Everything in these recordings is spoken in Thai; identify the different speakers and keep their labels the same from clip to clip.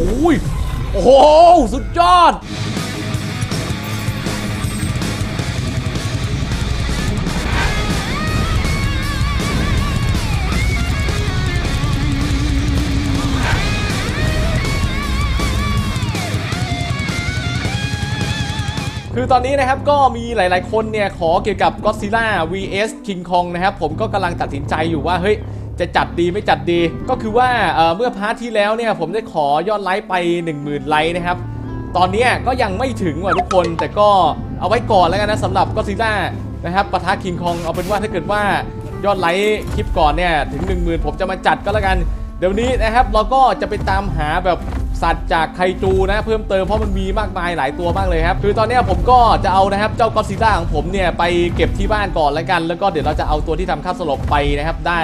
Speaker 1: อ้ยโอ้โห สุดยอด คือตอนนี้นะครับก็มีหลาย ๆ คนเนี่ย ขอเกี่ยวกับ Godzilla vs King Kong นะครับ ผมก็กำลังตัดสินใจอยู่ว่า เฮ้ย จะจัดดีไม่จัดดี ก็คือว่าเเมื่อพาร์ทที่แล้วเนี่ยผมได้ขอยอดไลค์ไป 10,000 ไลค์นะครับ ตอนนี้ก็ยังไม่ถึงว่ะทุกคนแต่ก็เอาไว้ก่อนแล้วกันนะสำหรับ Godzilla นะครับปะทะ King Kong เอาเป็นว่าถ้าเกิดว่ายอดไลค์คลิปก่อนเนี่ยถึง 10,000 ผมจะมาจัดก็แล้วกัน เดี๋ยวนี้นะครับเราก็จะไปตามหาแบบสัตว์จากไคจูนะเพิ่มเติมเพราะมันมีมากมายหลายตัวมากเลยครับ คือตอนนี้ผมก็จะเอานะครับเจ้ากอซิล่าของผมเนี่ยไปเก็บที่บ้านก่อนแล้วกัน แล้วก็เดี๋ยวเราจะเอาตัวที่ทำค่าสลบไปนะครับได้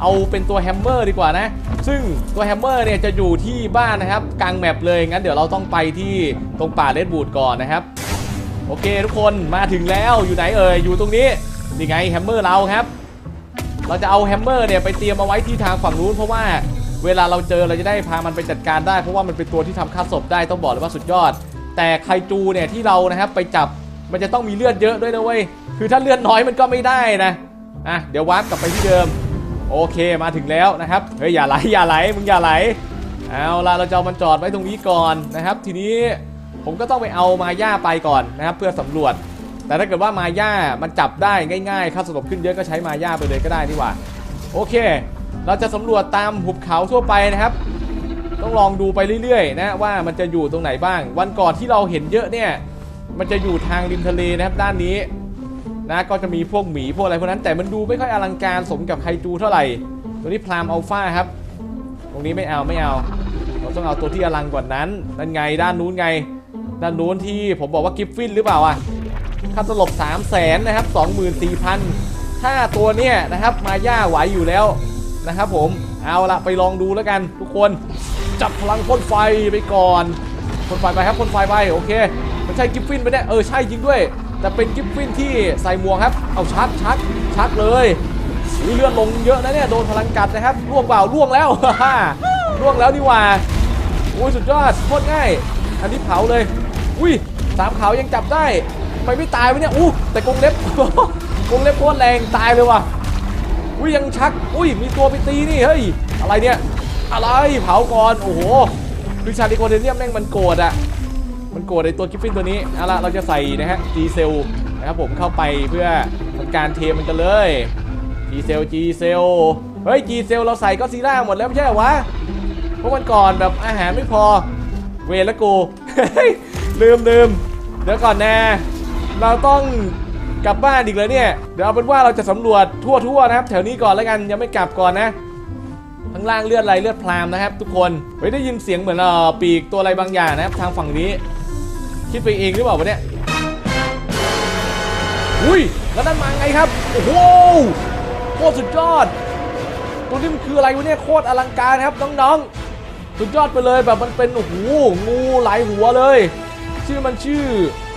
Speaker 1: เอาเป็นตัวแฮมเมอร์ดีกว่านะ ซึ่งตัวแฮมเมอร์เนี่ยจะอยู่ที่บ้านนะครับกลางแมปเลยงั้นเดี๋ยวเราต้องไปที่ตรงป่าเลดบูดก่อนนะครับ โอเคทุกคนมาถึงแล้วอยู่ไหนเอ่ยอยู่ตรงนี้นี่ไงแฮมเมอร์เราครับ เราจะเอาแฮมเมอร์เนี่ยไปเตรียมเอาไว้ที่ทางฝั่งนู้นเพราะว่าเวลาเราเจอเราจะได้พามันไปจัดการได้เพราะว่ามันเป็นตัวที่ทำค่าศพได้ต้องบอกเลยว่าสุดยอด แต่ไคจูเนี่ยที่เรานะครับไปจับมันจะต้องมีเลือดเยอะด้วยนะเว้ยคือถ้าเลือดน้อยมันก็ไม่ได้นะอะเดี๋ยววาร์ปกลับไปที่เดิม โอเคมาถึงแล้วนะครับเฮ้ยอย่าไหลอย่าไหลมึงอย่าไหลเอาล่ะเราจะเอามันจอดไว้ตรงนี้ก่อนนะครับ ทีนี้ผมก็ต้องไปเอามาย่าไปก่อนนะครับ เพื่อสำรวจ แต่ถ้าเกิดว่ามาย่ามันจับได้ง่ายๆค่าสลบขึ้นเยอะก็ใช้มาย่าไปเลยก็ได้นี่หว่าโอเค เราจะสำรวจตามหุบเขาทั่วไปนะครับ ต้องลองดูไปเรื่อยๆ นะว่ามันจะอยู่ตรงไหนบ้าง วันก่อนที่เราเห็นเยอะเนี่ย มันจะอยู่ทางริมทะเลนะครับด้านนี้ นะก็จะมีพวกหมีพวกอะไรพวกนั้นแต่มันดูไม่ค่อยอลังการสมกับไคจูเท่าไหร่ ตัวนี้พรามอัลฟาครับ ตรงนี้ไม่เอาไม่เอา เราต้องเอาตัวที่อลังกว่านั้นนั่นไงด้านนู้นไง ด้านนู้นที่ผมบอกว่ากิฟฟินหรือเปล่าอะค่าตลบ 3 0 0แสนนะครับ24,000 ถ้าตัวเนี้ยนะครับมาย่าไหวอยู่แล้วนะครับผมเอาละไปลองดูแล้วกัน ทุกคนจับพลังพ่นไฟไปก่อนพ่นไฟไปครับพ่นไฟไปโอเคมันใช่กิฟฟินไปเนี่ยเออใช่จริงด้วย แต่เป็นกิฟฟินที่ใส่หมวกครับ เอาชักชักชักเลยอุ๊ยเลือดลงเยอะนะเนี่ยโดนพลังกัดนะครับล่วงเปล่าล่วงแล้วล่วงแล้วนี่ว่าอุ้ยสุดยอดโคตรง่าย อันนี้เผาเลย อุ้ยสามเขายังจับได้ไมไม่ตายวะเนี่ยอู้แต่กงเล็บกงเล็บโคตรแรงตายเลยว่ะอุ้ยยังชัก อุ้ยมีตัวไปตีนี่เฮ้ยอะไรเนี่ยอะไรเผาก่อนโอ้โหคือชาลิโคเทเนียมแม่งมันโกรธอะ มันโกรธไอตัวกิฟฟินตัวนี้เอาละเราจะใส่นะฮะจีเซลนะครับผมเข้าไปเพื่อทำการเทมันกันเลยจีเซลจีเซลเฮ้ยจีเซลเราใส่ก็ซีร่าหมดแล้วไม่ใช่เหรอวะเพราะมันก่อนแบบอาหารไม่พอ เวละกูลืมลืมเดี๋ยวก่อนนะเราต้องกลับบ้านอีกเลยเนี่ย เดี๋ยวเอาเป็นว่าเราจะสำรวจทั่วทั่วๆนะครับ แถวนี้ก่อนแล้วกันยังไม่กลับก่อนนะข้างล่างเลือดอะไรเลือดพรามนะครับ ทุกคนเฮ้ยได้ยินเสียงเหมือนเออปีกตัวอะไรบางอย่างนะครับ ทางฝั่งนี้ คิดไปเองหรือเปล่าวะเนี่ยอุ้ยแล้วนั่นมาไงครับโอ้โหโคตรสุดยอดตัวนี้มันคืออะไรวะเนี่ยโคตรอลังการครับน้องๆสุดยอดไปเลยแบบมันเป็นโอ้โหงูหลายหัวเลย ชื่อมันชื่อ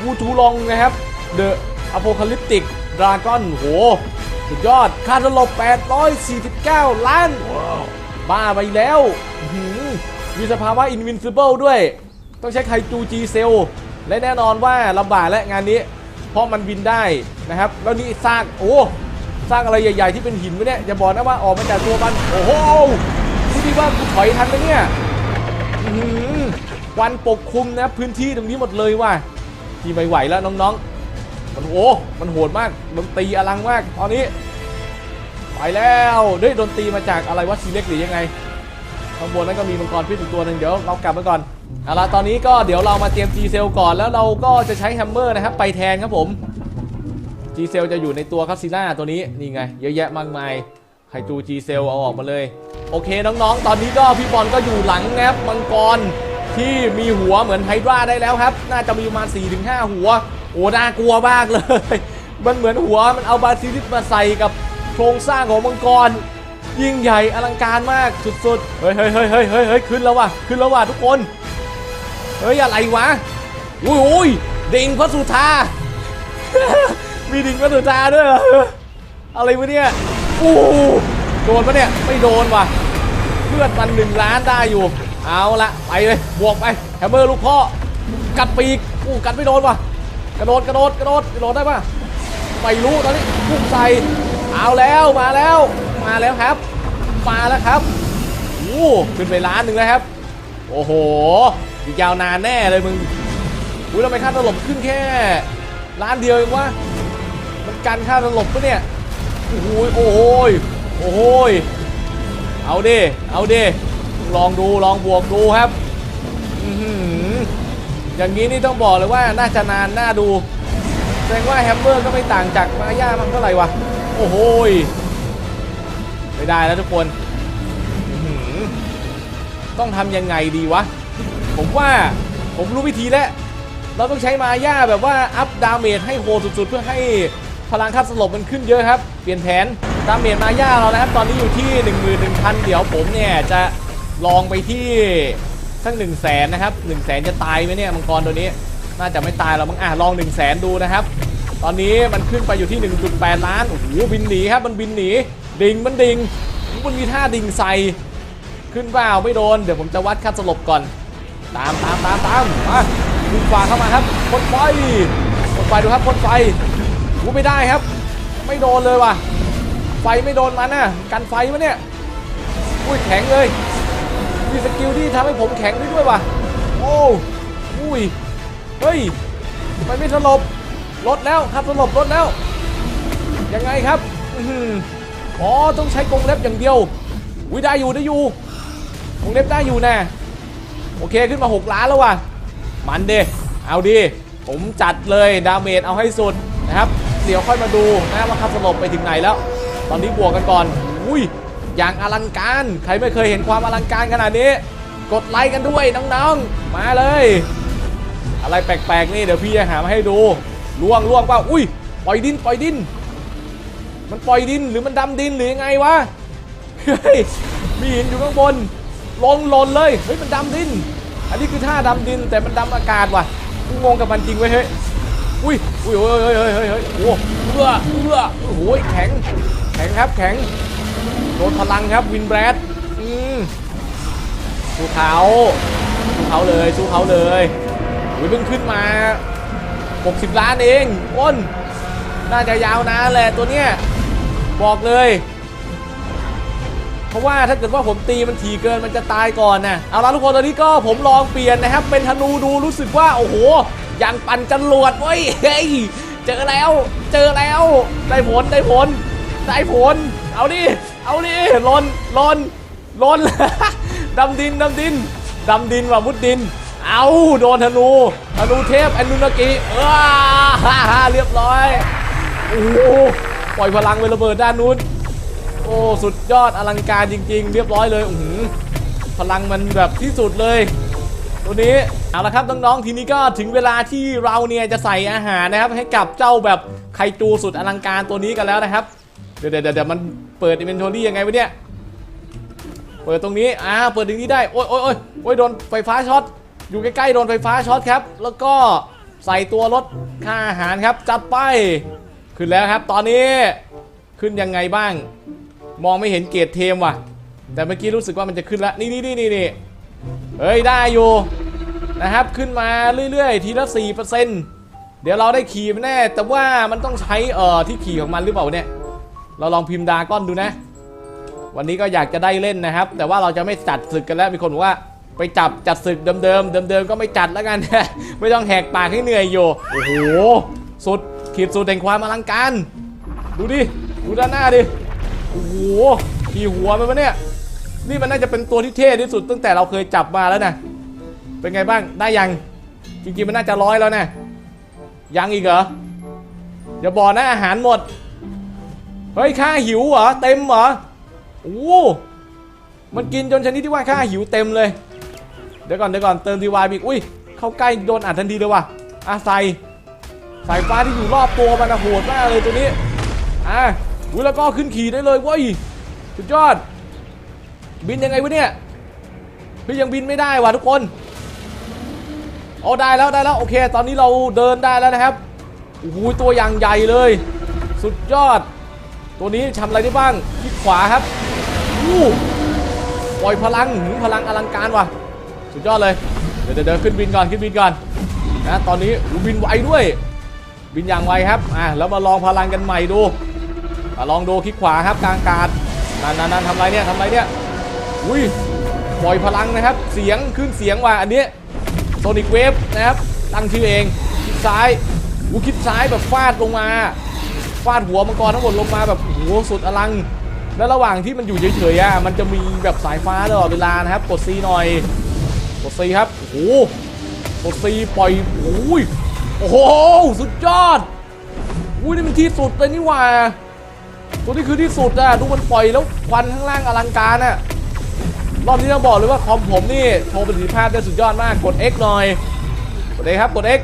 Speaker 1: วูทูลองนะครับ The Apocalyptic Dragon โหสุดยอดค่าตลบ849 ล้าน บ้าไปแล้วอื้อหือมีสภาวะ Invincible ด้วย ต้องใช้ไคจูจีเซล และแน่นอนว่าลำบากและงานนี้ เพราะมันบินได้นะครับ แล้วนี่ซากโอ้สร้างอะไรใหญ่ ๆ ที่เป็นหินไว้เนี่ยอย่าบอกนะว่าออกมาจากตัวมันโอ้โหนี่ดีว่ากูถอยทันไหมเนี่ยอื้อหือควันปกคลุมนะพื้นที่ตรงนี้หมดเลยว่ะที่ไม่ไหวแล้วน้องๆ มันโอ้มันโหดมากดนตรีอลังมากตอนนี้ไปแล้วเฮ้ยดนตรีมาจากอะไรวะซีเล็กหรือยังไงข้างบนนั้นก็มีมังกรพิษอีกตัวหนึ่งเดี๋ยวเรากลับมาก่อน เอาละตอนนี้ก็เดี๋ยวเรามาเตรียม G เซลก่อนแล้วเราก็จะใช้แฮมเมอร์นะครับไปแทนครับผม G เซลจะอยู่ในตัวคัสซิล่าตัวนี้นี่ไง เยอะแยะมากมายไฮจู G เซลเอาออกมาเลย โอเคน้องๆ ตอนนี้ก็พี่บอลก็อยู่หลังนะครับมังกรที่มีหัวเหมือนไฮดราได้แล้วครับ น่าจะมีประมาณ4-5 หัว โอ้น่ากลัวมากเลย มันเหมือนหัวมันเอาบาซิลิสมาใส่กับโครงสร้างของมังกรยิ่งใหญ่อลังการมากสุดๆ เฮ้ยเฮ้ยเฮ้ยเฮ้ยเฮ้ยเฮ้ยขึ้นแล้วว่ะ ขึ้นแล้วว่ะทุกคน เฮ้ยอะไรวะอุ้ยอุ้ยดิ่งพระสุธา มีดิ่งพระสุธาด้วยเหรออะไรวะเนี่ยอู้โดนปะเนี่ยไม่โดนว่ะเลือดมันหนึ่งล้านได้อยู่ เอาละไปเลยบวกไปแฮมเมอร์ลูกพ่อกัดปีกอู้กัดไม่โดนว่ะกระโดดกระโดดกระโดดกระโดดได้ปะไม่รู้ตอนนี้พุ่งใส่เอาแล้วมาแล้ว มาแล้วครับ มาแล้วครับโอ้ขึ้นไปล้านหนึ่งแล้วครับ โอ้โห อีกยาวนานแน่เลยมึงอุ้ยทำไมค่าตลบขึ้นแค่ล้านเดียวเองวะมันกันค่าตลบปะเนี่ยโอ้โหโอ้โหโอ้โหเอาดิเอาดิลองดูลองบวกดูครับอย่างนี้นี่ต้องบอกเลยว่าน่าจะนานน่าดู แสดงว่าแฮมเบอร์ก็ไม่ต่างจากมาย่ามันเท่าไหร่วะโอ้โหไม่ได้แล้วทุกคนต้องทำยังไงดีวะ ผมว่าผมรู้วิธีแล้ว เราต้องใช้มาย่าแบบว่าอัพดาเมจให้โหดสุดๆ เพื่อให้พลังค่าสลบมันขึ้นเยอะครับ เปลี่ยนแผนดาเมจมาย่าเรานะครับ ตอนนี้อยู่ที่ 11,000 เดี๋ยวผมเนี่ยจะลองไปที่สัก1 0 0 0 0แสนนะครับ1 0 0 0 0แสนจะตายไหมเนี่ยมังกรตัวนี้ น่าจะไม่ตายเรามั้งอะลอง 1 0 0 0 0แสนดูนะครับ ตอนนี้มันขึ้นไปอยู่ที่ 1.8 ล้านโอ้โหบินหนีครับมันบินหนีดิ่งมันดิ่งมันมีท่าดิ่งใส่ขึ้นเปล่าไม่โดนเดี๋ยวผมจะวัดค่าสลบก่อน ตามตามตามตามมาดึงฝาเข้ามาครับพ่นไฟพ่นไฟดูครับพ่นไฟกูไม่ได้ครับ ไม่โดนเลยว่ะ ไฟไม่โดนมันน่ะกันไฟมะเนี่ยอุ้ยแข็งเลยมีสกิลที่ทำให้ผมแข็งได้ด้วยว่ะโอ้อุ้ยเฮ้ยไมไม่สลบลดแล้วครับสลบลดแล้ว ยังไงครับอื้อหืออ๋อต้องใช้กรงเล็บอย่างเดียวอุ้ยได้อยู่ได้อยู่กรงเล็บได้อยู่แน่ โอเคขึ้นมา 6 ล้านแล้วว่ะ มันเดเอาดี ผมจัดเลยดาเมจเอาให้สุดนะครับ เดี๋ยวค่อยมาดูนะว่าคับสลบไปถึงไหนแล้ว ตอนนี้บวกกันก่อน อุ้ย อย่างอลังการ ใครไม่เคยเห็นความอลังการขนาดนี้ กดไลค์กันด้วยน้องๆ มาเลย อะไรแปลกๆนี่เดี๋ยวพี่จะหามาให้ดูล่วงล่วงเปล่าอุ้ย ปล่อยดินปล่อยดิน มันปล่อยดินหรือมันดำดินหรือยังไงวะ เฮ้ย มีหินอยู่ข้างบน ลงหล่นเลยเฮ้ยมันดำดิน อันนี้คือท่าดำดินแต่มันดำอากาศว่ะกูงงกับมันจริงเว้ยเฮ้ยอุ้ยอุ้ยเฮ้ยเฮ้ยเฮ้ยเฮ้ยเฮ้ยโอ้เอื้อเอื้อโอ้โหแข็งแข็งครับแข็งโดนพลังครับวินแบรดอืมสู้เขาสู้เขาเลยสู้เขาเลยอุ้ยเพิ่งขึ้นมา 60 ล้านเองอ้นน่าจะยาวนานแหละตัวเนี้ยบอกเลย เพราะว่าถ้าเกิดว่าผมตีมันถี่เกินมันจะตายก่อนนะเอาละทุกคนตอนนี้ก็ผมลองเปลี่ยนนะครับ เป็นธนูดูรู้สึกว่าโอ้โหย่างปั่นจรวดเว้ยเฮ้ยเจอแล้ว เจอแล้วได้ผลได้ผลได้ผล เอาดิเอาดิลนลนลนดำดินดำดินดำดินว่ะมุดดิน เอาโดนธนูธนูเทพอนุนกิเออฮ่าฮ่าเรียบร้อยโอ้โหปล่อยพลังไประเบิดด้านนู้น อ้สุดยอดอลังการจริง ๆ เรียบร้อยเลยอือหือพลังมันแบบที่สุดเลยตัวนี้เอาละครับน้องๆทีนี้ก็ถึงเวลาที่เราเนี่ยจะใส่อาหารนะครับให้กับเจ้าแบบไคจูสุดอลังการตัวนี้กันแล้วนะครับ เดี๋ยวเดี๋ยวเดี๋ยวมันเปิดอินเวนทอรี่ยังไงวะเนี่ยเปิดตรงนี้อ่าเปิดตรงนี้ได้โอ้ยโอ้ยโอ้ยโอ้ยโดนไฟฟ้าช็อตอยู่ใกล้ๆโดนไฟฟ้าช็อตครับ แล้วก็ใส่ตัวลดค่าอาหารครับจัดไป ขึ้นแล้วครับ ตอนนี้ขึ้นยังไงบ้าง มองไม่เห็นเกรดเทมว่ะ แต่เมื่อกี้รู้สึกว่ามันจะขึ้นแล้วนี่นี่นี่นี่นเฮ้ยได้อยู่นะครับขึ้นมาเรื่อยๆ ทีละ4%เดี๋ยวเราได้ขี่แน่ แต่ว่ามันต้องใช้เอ่อที่ขี่ของมันหรือเปล่าเนี่ย เราลองพิมพ์ดาก้อนดูนะ วันนี้ก็อยากจะได้เล่นนะครับ แต่ว่าเราจะไม่จัดศึกกันแล้วมีคนบอกว่าไปจับจัดศึกเดิมๆเดิมๆก็ไม่จัดแล้วกัน ไม่ต้องแหกปากให้เหนื่อยอยู่โอ้โหสุดขีดสุดแห่งความอลังการ ดูดิ ดูด้านหน้าดิ โอ้โหขี่หัวมันปะเนี่ย นี่มันน่าจะเป็นตัวที่เท่ที่สุดตั้งแต่เราเคยจับมาแล้วนะ เป็นไงบ้าง ได้ยัง จริงๆมันน่าจะร้อยแล้วนะ ยังอีกเหรอ อย่าบอกนะอาหารหมด เฮ้ยค่าหิวเหรอ เต็มเหรอ โอ้โหมันกินจนชนิดที่ว่าค่าหิวเต็มเลย เดี๋ยวก่อนเดี๋ยวก่อนเติมดีวายอีก อุ้ย เข้าใกล้โดนอัดทันทีเลยว่ะอาใส่สายฟ้าที่อยู่รอบตัวมันนะโหดมากเลยตัวนี้ อะ อุ้ยแล้วก็ขึ้นขี่ได้เลยเว้ยสุดยอด บินยังไงวะเนี่ยพี่ยังบินไม่ได้ว่ะทุกคนเอาได้แล้วได้แล้วโอเค ตอนนี้เราเดินได้แล้วนะครับโอ้โหตัวอย่างใหญ่เลย สุดยอด ตัวนี้ทำอะไรได้บ้างคลิกขวาครับอู้ปล่อยพลังหืมพลังอลังการว่ะ สุดยอดเลย เดี๋ยวเดี๋ยวขึ้นบินก่อนขึ้นบินก่อนนะตอนนี้บินไวด้วย บินอย่างไวครับอะแล้วมาลองพลังกันใหม่ดู ลองดูคลิกขวาครับกลางกาศนั่นนั่นทำไรเนี่ยทำไรเนี่ยอุ้ยปล่อยพลังนะครับ เสียงขึ้นเสียงว่ะอันนี้โซนิกเวฟนะครับตั้งชื่อเองคลิกซ้ายอู้คลิกซ้ายแบบฟาดลงมา ฟาดหัวมังกรทั้งหมดลงมาแบบโอ้โหสุดอลัง แล้วระหว่างที่มันอยู่เฉยๆอะมันจะมีแบบสายฟ้าตลอดเวลานะครับ กดซีหน่อย กดซีครับโอ้โหกดซีปล่อยโอ้ยโอ้โหสุดยอดอุ้ยนี่มันที่สุดเลยนี่หว่า ตัวนี้คือที่สุดอะดูมันปล่อยแล้วควันข้างล่างอลังการอะรอบนี้ต้องบอกเลยว่าคอมผมนี่โชว์ประสิทธิภาพได้สุดยอดมากกด X หน่อยกด X ครับกด X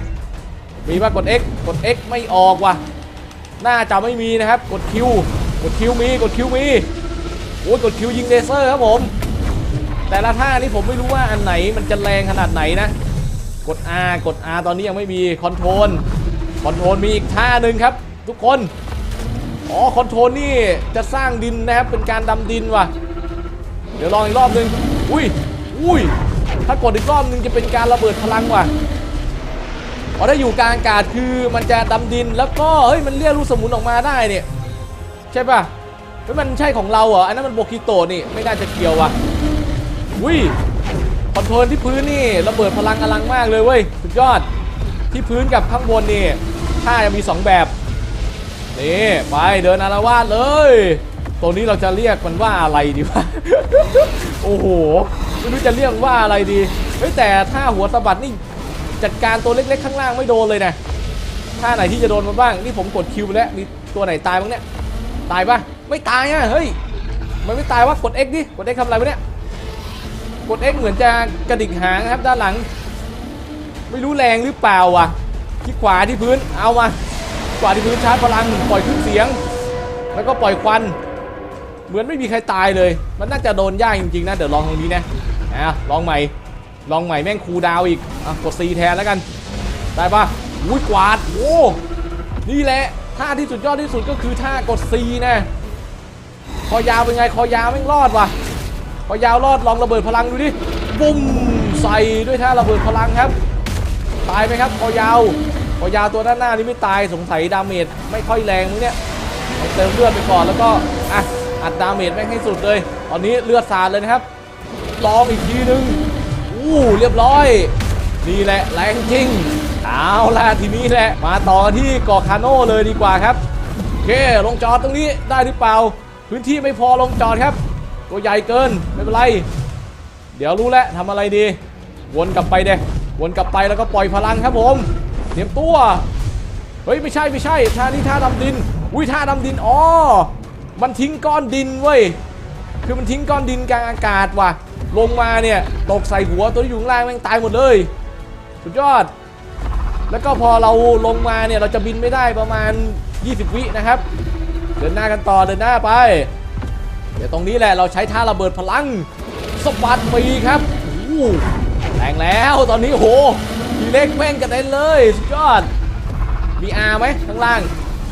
Speaker 1: มีป่ะกด X กด X ไม่ออกว่ะน่าจะไม่มีนะครับ กด Q กด Q มีกด Q มีโอ้ยกด Q ยิงเลเซอร์ครับผม แต่ละท่านี้ผมไม่รู้ว่าอันไหนมันจะแรงขนาดไหนนะ กด R กด R ตอนนี้ยังไม่มีคอนโทรลคอนโทรลมีอีกท่าหนึ่งครับ ทุกคน อ๋อคอนโทรลนี่จะสร้างดินนะครับเป็นการดำดินว่ะ เดี๋ยวลองอีกรอบหนึ่งอุ้ย อุ้ย ถ้ากดอีกรอบหนึ่งจะเป็นการระเบิดพลังว่ะพอได้อยู่กลางอากาศคือมันจะดำดินแล้วก็เฮ้ยมันเรียกลูกสมุนออกมาได้เนี่ย ใช่ป่ะเฮ้ยมันใช่ของเราเหรออันนั้นมันโบกิโตนี่ไม่น่าจะเกี่ยวว่ะอุ้ยคอนโทรลที่พื้นนี่ระเบิดพลังอลังมากเลยเว้ยสุดยอดที่พื้นกับข้างบนนี่ท่าจะมี 2 แบบ นี่ไปเดินอารวาสเลยตัวนี้เราจะเรียกมันว่าอะไรดีวะ โอ้โหไม่รู้จะเรียกว่าอะไรดีเฮ้ยแต่ท่าหัวสะบัดนี่จัดการตัวเล็กๆข้างล่างไม่โดนเลยนะท่าไหนที่จะโดนมันบ้างนี่ผมกดคิวไปแล้วมีตัวไหนตายบ้างเนี่ยตายปะไม่ตายอะเฮ้ยมันไม่ตายวะกด X ดิกด X ทำอะไรวะเนี่ยกด X เหมือนจะกระดิกหางนะครับด้านหลัง ไม่รู้แรงหรือเปล่าวะที่ขวาที่พื้นเอามา วาที่พื้นชาร์จพลังปล่อยขึ้นเสียง แล้วก็ปล่อยควัน เหมือนไม่มีใครตายเลย มันน่าจะโดนยากจริงๆนะเดี๋ยวลองตรงนี้นะอะลองใหม่ลองใหม่แม่งคูดาวอีกอะกด C แทนแล้วกันได้ปะอุ้ยกวาดโอ้นี่แหละท่าที่สุดยอดที่สุดก็คือท่ากด C นะคอยาวเป็นไงคอยาวแม่งรอดว่ะพอยาวรอดลองระเบิดพลังดูดิบุ้มใส่ด้วยท่าระเบิดพลังครับ ตายไหมครับพอยาว พอยาตัวด้านหน้านี่ไม่ตายสงสัยดาเมจไม่ค่อยแรงมั้งเนี่ยเติมเลือดไปก่อนแล้วก็อะอัดดาเมจแม่งให้สุดเลย ตอนนี้เลือดสาดเลยนะครับลองอีกทีนึงอู้เรียบร้อยนี่แหละแรงจริงเอาล่ะทีนี้แหละมาต่อที่เกาะคาโน่เลยดีกว่าครับโอเคลงจอดตรงนี้ได้หรือเปล่า พื้นที่ไม่พอลงจอดครับ ตัวใหญ่เกินไม่เป็นไร เดี๋ยวรู้แล้วทำอะไรดี วนกลับไปเด้วนกลับไปแล้วก็ปล่อยพลังครับผม เตรียมตัว เฮ้ยไม่ใช่ไม่ใช่ท่านี้ท่าดำดิน อุ้ยท่าดำดินอ๋อ มันทิ้งก้อนดินเว้ย คือมันทิ้งก้อนดินกลางอากาศว่ะ ลงมาเนี่ยตกใส่หัวตัวที่อยู่ข้างล่างแม่งตายหมดเลย สุดยอด แล้วก็พอเราลงมาเนี่ยเราจะบินไม่ได้ประมาณ 20 วินะครับ เดินหน้ากันต่อเดินหน้าไป เดี๋ยวตรงนี้แหละเราใช้ท่าระเบิดพลังสปัดปีครับอู้แรงแล้วตอนนี้โห ทีเล็กแม่งกระเด็นเลยสุดยอดมีอาไหมข้างล่าง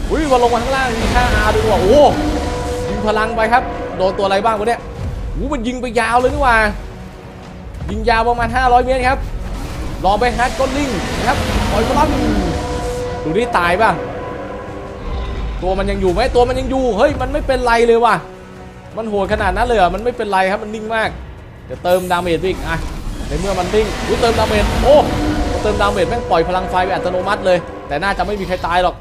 Speaker 1: อุ้ยพอลงมาข้างล่างมีท่าอาด้วยว่ะโอ้ยิงพลังไปครับโดนตัวอะไรบ้างวะเนี่ยอู้มันยิงไปยาวเลยนี่ว่า ยิงยาวประมาณ 500 เมตรครับลอไปฮัดก้นลิงนะครับปล่อยพลังดูนี่ตายป่ะตัวมันยังอยู่ไหมตัวมันยังอยู่เฮ้ยมันไม่เป็นไรเลยว่ะมันโหดขนาดนั้นเลยเหรอมันไม่เป็นไรครับมันนิ่งมากเดี๋ยวเติมดาเมจอีกอะในเมื่อมันนิ่งอุ้ยเติมดาเมจโอ้ เติมดาเมจแม่งปล่อยพลังไฟไปอัตโนมัติเลย แต่น่าจะไม่มีใครตายหรอก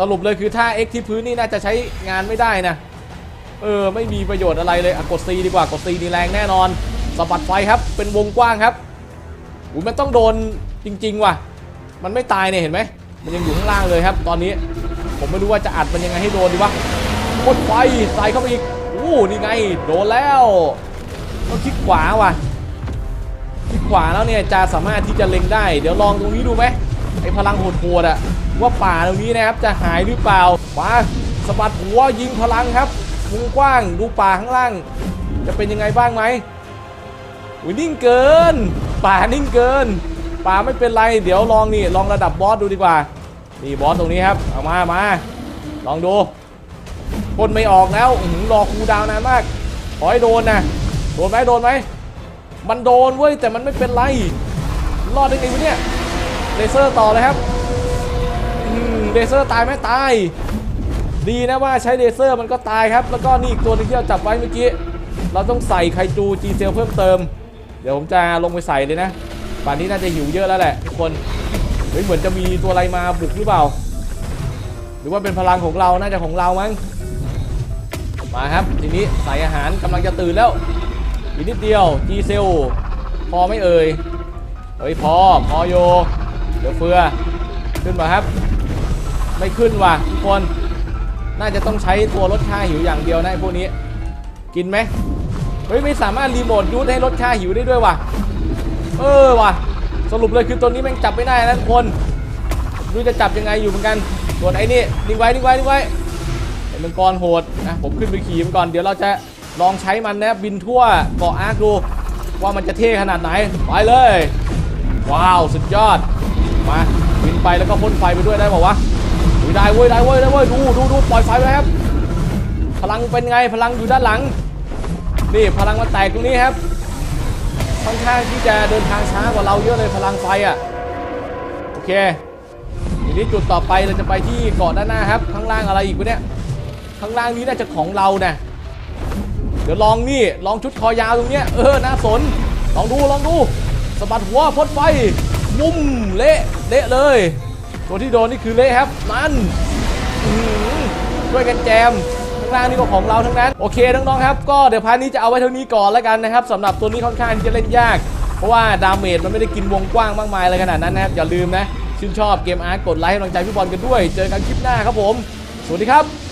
Speaker 1: สรุปเลยคือถ้า X ที่พื้นนี่น่าจะใช้งานไม่ได้นะ เออ ไม่มีประโยชน์อะไรเลยกด C ดีกว่ากด C นี่แรงแน่นอนสะบัดไฟครับ เป็นวงกว้างครับอุ้ยมันต้องโดนจริง ๆ ว่ะ มันไม่ตายเนี่ยเห็นไหม มันยังอยู่ข้างล่างเลยครับ ตอนนี้ผมไม่รู้ว่าจะอัดมันยังไงให้โดนดีวะกดไฟใส่เข้าไปอีกอู้นี่ไง โดนแล้วต้องคลิกขวาว่ะ คลิกขวาแล้วเนี่ยจะสามารถที่จะเล็งได้ เดี๋ยวลองตรงนี้ดูไหมไอ้พลังโหดๆอะว่าป่าตรงนี้นะครับจะหายหรือเปล่ามาสะบัดหัวยิงพลังครับวงกว้างดูป่าข้างล่าง จะเป็นยังไงบ้างไหมอุ้ยนิ่งเกิน ป่านิ่งเกิน ป่าไม่เป็นไร เดี๋ยวลองนี่ลองระดับบอสดูดีกว่า นี่บอสตรงนี้ครับเอามามาลองดูพ่นไม่ออกแล้วอื้อหือรอคูดาวน์นานมากขอให้โดนนะโดนไหมโดนไหม มันโดนเว้ยแต่มันไม่เป็นไร รอดได้ไงวะเนี่ยเลเซอร์ต่อเลยครับเลเซอร์ตายไหมตาย ดีนะว่าใช้เลเซอร์มันก็ตายครับ แล้วก็นี่อีกตัวนึงที่เราจับไว้เมื่อกี้ เราต้องใส่ไคจูจีเซลเพิ่มเติม เดี๋ยวผมจะลงไปใส่เลยนะป่านนี้น่าจะหิวเยอะแล้วแหละทุกคนเฮ้ยเหมือนจะมีตัวอะไรมาบุกหรือเปล่า หรือว่าเป็นพลังของเราน่าจะของเรามั้งมาครับ ทีนี้ใส่อาหารกำลังจะตื่นแล้ว อีกนิดเดียวจีเซลพอไม่เอ่ยเฮ้ยพอพอโยเดี๋ยวเฟือขึ้นมาครับ ไม่ขึ้นว่ะทุกคนน่าจะต้องใช้ตัวลดค่าหิวอย่างเดียวนะไอ้พวกนี้ กินไหมเฮ้ยไม่สามารถรีโมทยูทให้ลดค่าหิวได้ด้วยว่ะเออว่ะ สรุปเลยคือตัวนี้แม่งจับไม่ได้นะทุกคนไม่รู้จะจับยังไงอยู่เหมือนกันส่วนไอ้นี่นิ่งไว้นิ่งไว้นิ่งไว้ไอ้มังกรโหดนะผมขึ้นไปขี่มันก่อนเดี๋ยวเราจะ ลองใช้มันนะบินทั่วเกาะอาร์คดูว่ามันจะเท่ขนาดไหน ไปเลย ว้าว สุดยอด มาบินไปแล้วก็พ่นไฟไปด้วยได้บอกวะอุ๊ยได้เว้ยได้เว้ยได้เว้ยดูดูดูปล่อยไฟไปครับ พลังเป็นไงพลังอยู่ด้านหลัง นี่พลังมันแตกตรงนี้ครับค่อนข้างที่จะเดินทางช้ากว่าเราเยอะเลยพลังไฟอะโอเคทีนี้จุดต่อไปเราจะไปที่เกาะด้านหน้าครับ ข้างล่างอะไรอีกวะเนี่ยข้างล่างนี้น่าจะของเราเนะ เดี๋ยวลองนี่ ลองชุดคอยาวตรงเนี้ย เออ น่าสน ลองดู ลองดูสะบัดหัวพ่นไฟ มุมเละเละเลย ตัวที่โดนนี่คือเละครับ นั่นอือหือช่วยกันแจมข้างล่างนี่ก็ของเราทั้งนั้น โอเค น้องๆ ครับ ก็เดี๋ยวพาร์ทนี้จะเอาไว้เท่านี้ก่อนแล้วกันนะครับสำหรับตัวนี้ค่อนข้างที่จะเล่นยาก เพราะว่าดาเมจมันไม่ได้กินวงกว้างมากมายอะไรขนาดนั้นนะครับ อย่าลืมนะ ชื่นชอบเกมอาร์ตกดไลค์ให้กำลังใจพี่บอลกันด้วย เจอกันคลิปหน้าครับผม สวัสดีครับ